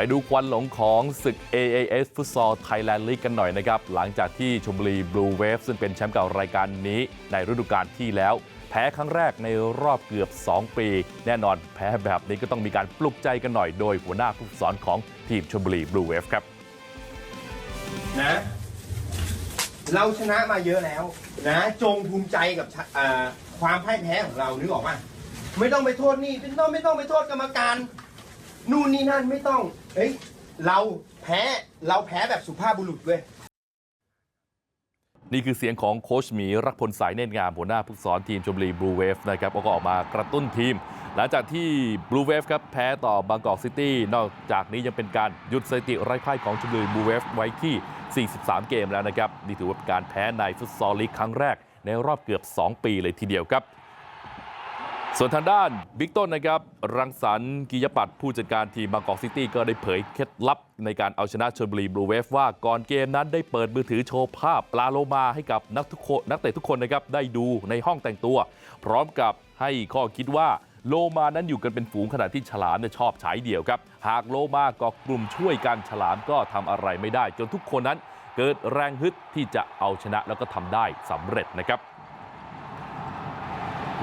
ไปดูควันหลงของศึก AAS ฟุตซอลไทยแลนด์ลีกกันหน่อยนะครับ หลังจากที่ชมบุรีบลูเวฟซึ่งเป็นแชมป์เก่ารายการนี้ในฤดูกาลที่แล้ว แพ้ครั้งแรกในรอบเกือบ 2 ปี แน่นอนแพ้แบบนี้ก็ต้องมีการปลุกใจกันหน่อยโดยหัวหน้าผู้สอนของทีมชมบุรีบลูเวฟครับนะเราชนะมาเยอะแล้วนะจงภูมิใจกับความพ่ายแพ้ของเรานึกออกป่ะไม่ต้องไปโทษนี่ไม่ต้องไม่ต้องไปโทษกรรมการ นู่นนี่นั่นไม่ต้อง เฮ้ย เราแพ้ เราแพ้แบบสุภาพบุรุษเว้ย นี่คือเสียงของโค้ชหมีรักพลสายเนตรงามหัวหน้าผู้สอนทีมชมบุรีบลูเวฟนะครับก็ออกมากระตุ้นทีม หลังจากที่บลูเวฟครับแพ้ต่อบางกอกซิตี้นอกจากนี้ยังเป็นการหยุดสถิติไร้พ่ายของชมบุรีบลูเวฟไว้ที่ 43 เกมแล้วนะครับนี่ถือว่าเป็นการแพ้ในฟุตซอลลีกครั้งแรกในรอบเกือบ 2 ปีเลยทีเดียวครับ ส่วนทางด้านบิ๊กต้นนะครับรังสรรค์กิยปัตย์ผู้จัดการทีมบางกอกซิตี้ก็ได้เผยเคล็ดลับในการเอาชนะชลบุรีบลูเวฟว่าก่อนเกมนั้นได้เปิดมือถือโชว์ภาพปลาโลมาให้กับนักทุกคนนักเตะทุกคนนะครับได้ดูในห้องแต่งตัว พร้อมกับให้ข้อคิดว่าโลมานั้นอยู่กันเป็นฝูงขณะที่ฉลามเนี่ยชอบฉายเดี่ยวครับ หากโลมาเกาะกลุ่มช่วยกันฉลามก็ทำอะไรไม่ได้ จนทุกคนนั้นเกิดแรงฮึดที่จะเอาชนะแล้วก็ทำได้สำเร็จนะครับ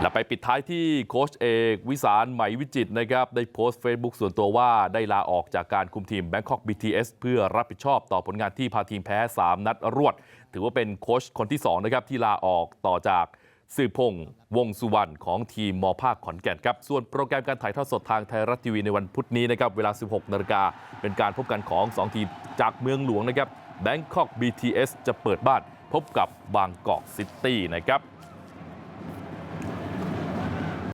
และไปปิดท้ายที่โค้ชเอกวิสารไหมวิจิตรนะครับได้โพสต์ Facebook ส่วนตัวว่าได้ลาออกจากการคุมทีม Bangkok BTS เพื่อรับผิดชอบต่อผลงานที่พาทีมแพ้ 3 นัดรวด ถือว่าเป็นโค้ชคนที่2นะครับที่ลาออกต่อจากสืบพงษ์วงสุวรรณของทีมมภาคขอนแก่นครับส่วนโปรแกรมการถ่ายทอดสดทางไทยรัฐทีวีในวันพุธนี้นะครับเวลา 16นาฬิกาเป็นการพบกันของ 2 ทีมจากเมืองหลวงนะครับ Bangkok BTS จะเปิดบ้านพบกับบางกอกซิตี้นะครับ